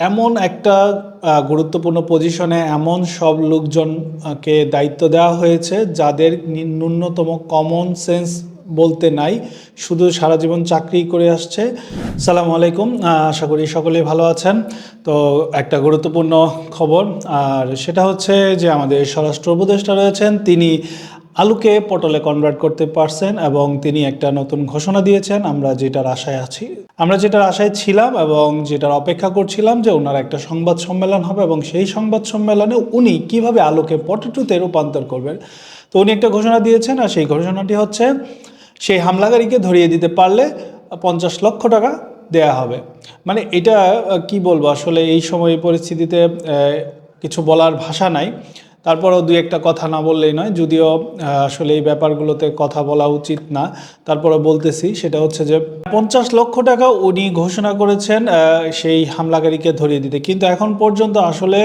এমন একটা গুরুত্বপূর্ণ পজিশনে এমন সব লোকজনকে দায়িত্ব দেওয়া হয়েছে যাদের ন্যূনতম কমন সেন্স বলতে নাই, শুধু সারা জীবন চাকরি করে আসছে। সালাম আলাইকুম আশা করি সকলেই ভালো আছেন। তো একটা গুরুত্বপূর্ণ খবর, আর সেটা হচ্ছে যে আমাদের স্বরাষ্ট্র উপদেষ্টা রয়েছেন, তিনি আলুকে পটলে কনভার্ট করতে পারছেন এবং তিনি একটা নতুন ঘোষণা দিয়েছেন, আমরা যেটার আশায় আছি। আমরা যেটার আশায় ছিলাম এবং যেটার অপেক্ষা করছিলাম যে ওনার একটা সংবাদ সম্মেলন হবে এবং সেই সংবাদ সম্মেলনে উনি কীভাবে আলুকে পটেটোতে রূপান্তর করবেন। তো উনি একটা ঘোষণা দিয়েছেন আর সেই ঘোষণাটি হচ্ছে, সেই হামলাকারীকে ধরিয়ে দিতে পারলে পঞ্চাশ লক্ষ টাকা দেয়া হবে। মানে এটা কি বলব, আসলে এই সময় পরিস্থিতিতে কিছু বলার ভাষা নাই। তারপরও দুই একটা কথা না বললেই নয়, যদিও আসলে এই ব্যাপারগুলোতে কথা বলা উচিত না। তারপরে বলতেছি, সেটা হচ্ছে যে পঞ্চাশ লক্ষ টাকা উনি ঘোষণা করেছেন সেই হামলাকারীকে ধরিয়ে দিতে। কিন্তু এখন পর্যন্ত আসলে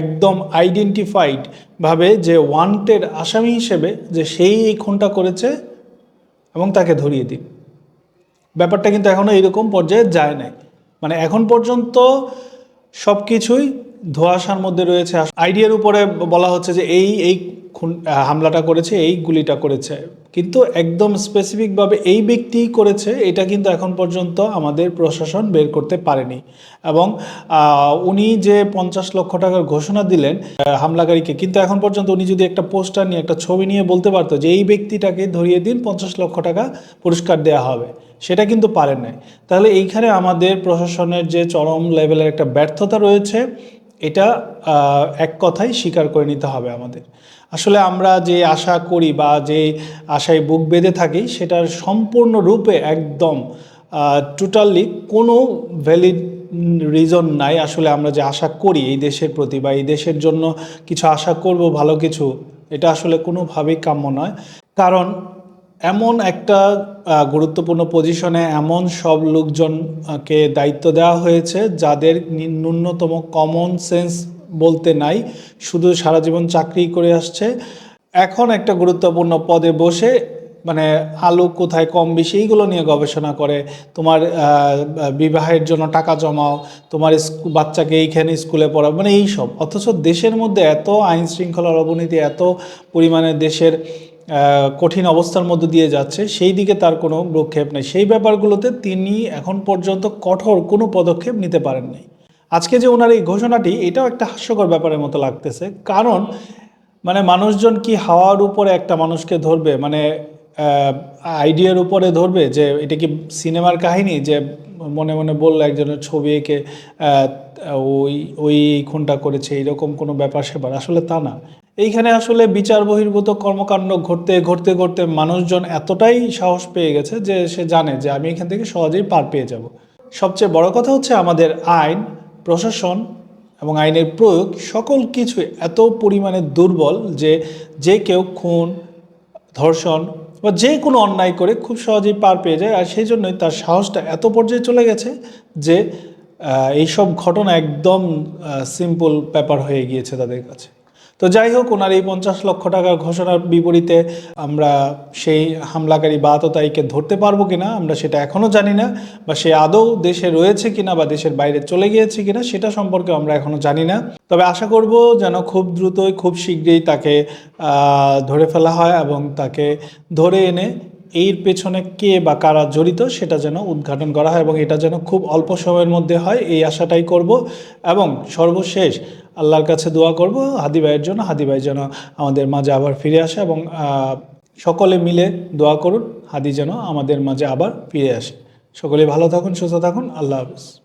একদম আইডেন্টিফাইড ভাবে যে ওয়ান্টেড আসামি হিসেবে যে সেই এই খুনটা করেছে এবং তাকে ধরিয়ে দিন। ব্যাপারটা কিন্তু এখনও এরকম পর্যায়ে যায় নাই। মানে এখন পর্যন্ত সব কিছুই ধোঁয়াশার মধ্যে রয়েছে। আইডিয়ার উপরে বলা হচ্ছে যে এই এই খুন হামলাটা করেছে, এই গুলিটা করেছে। কিন্তু একদম স্পেসিফিকভাবে এই ব্যক্তিই করেছে, এটা কিন্তু এখন পর্যন্ত আমাদের প্রশাসন বের করতে পারেনি। এবং উনি যে পঞ্চাশ লক্ষ টাকার ঘোষণা দিলেন হামলাকারীকে, কিন্তু এখন পর্যন্ত উনি যদি একটা পোস্টার নিয়ে, একটা ছবি নিয়ে বলতে পারতো যে এই ব্যক্তিটাকে ধরিয়ে দিন, পঞ্চাশ লক্ষ টাকা পুরস্কার দেওয়া হবে, সেটা কিন্তু পারেন নাই। তাহলে এইখানে আমাদের প্রশাসনের যে চরম লেভেলের একটা ব্যর্থতা রয়েছে এটা এক কথাই স্বীকার করে নিতে হবে আমাদের। আসলে আমরা যে আশা করি বা যে আশায় বুক বেঁধে থাকি, সেটার সম্পূর্ণরূপে একদম টোটালি কোনো ভ্যালিড রিজন নাই আসলে আমরা যে আশা করি এই দেশের প্রতি বা এই দেশের জন্য কিছু আশা করব ভালো কিছু, এটা আসলে কোনোভাবেই কাম্য নয়। কারণ এমন একটা গুরুত্বপূর্ণ পজিশনে এমন সব লোকজনকে দায়িত্ব দেওয়া হয়েছে যাদের ন্যূনতম কমন সেন্স বলতে নাই, শুধু সারা জীবন চাকরি করে আসছে। এখন একটা গুরুত্বপূর্ণ পদে বসে মানে আলু কোথায় কম বেশি, এইগুলো নিয়ে গবেষণা করে। তোমার বিবাহের জন্য টাকা জমাও, তোমার বাচ্চাকে এইখানে স্কুলে পড়াও মানে এইসব। অথচ দেশের মধ্যে এত আইন শৃঙ্খলার অবনতি এত পরিমাণে দেশের কঠিন অবস্থার মধ্যে দিয়ে যাচ্ছে, সেই দিকে তার কোনো ভ্রুক্ষেপ নেই। সেই ব্যাপারগুলোতে তিনি এখন পর্যন্ত কঠোর কোনো পদক্ষেপ নিতে পারেননি আজকে যে ওনার এই ঘোষণাটি, এটাও একটা হাস্যকর ব্যাপারের মতো লাগতেছে। কারণ মানে মানুষজন কি হাওয়ার উপরে একটা মানুষকে ধরবে? মানে আইডিয়ার উপরে ধরবে যে, এটা কি সিনেমার কাহিনী? যে, মনে মনে বলল একজনের ছবি এঁকে ওই ওই খুনটা করেছে এইরকম কোনো ব্যাপার সেবার আসলে তা না। এইখানে আসলে বিচার বহির্ভূত কর্মকাণ্ড ঘটতে ঘটতে ঘটতে মানুষজন এতটাই সাহস পেয়ে গেছে যে সে জানে যে আমি এখান থেকে সহজেই পার পেয়ে যাব। সবচেয়ে বড় কথা হচ্ছে আমাদের আইন, প্রশাসন এবং আইনের প্রয়োগ সকল কিছু এত পরিমাণে দুর্বল যে যে কেউ খুন, ধর্ষণ বা যে কোনো অন্যায় করে খুব সহজেই পার পেয়ে যায় আর সেই জন্যই তার সাহসটা এত পর্যায়ে চলে গেছে যে এইসব ঘটনা একদম সিম্পল ব্যাপার হয়ে গিয়েছে তাদের কাছে। তো যাই হোক, ওনার এই পঞ্চাশ লক্ষ টাকার ঘোষণার বিপরীতে আমরা সেই হামলাকারী বা আততায়ীকে ধরতে পারব কিনা, আমরা সেটা এখনও জানি না, বা সে আদৌ দেশে রয়েছে কিনা বা দেশের বাইরে চলে গিয়েছে কিনা সেটা সম্পর্কে আমরা এখনও জানি না। তবে আশা করব যেন খুব দ্রুতই, খুব শীঘ্রই তাকে ধরে ফেলা হয় এবং তাকে ধরে এনে এর পেছনে কে বা কারা জড়িত সেটা যেন উদ্ঘাটন করা হয় এবং এটা যেন খুব অল্প সময়ের মধ্যে হয়, এই আশাটাই করব। এবং সর্বশেষ আল্লাহর কাছে দোয়া করব, হাদি ভাইয়ের জন্য, হাদি ভাই যেন আমাদের মাঝে আবার ফিরে আসে এবং সকলে মিলে দোয়া করুন, হাদি যেন আমাদের মাঝে আবার ফিরে আসে। সকলে ভালো থাকুন, সুস্থ থাকুন, আল্লাহ হাফিজ।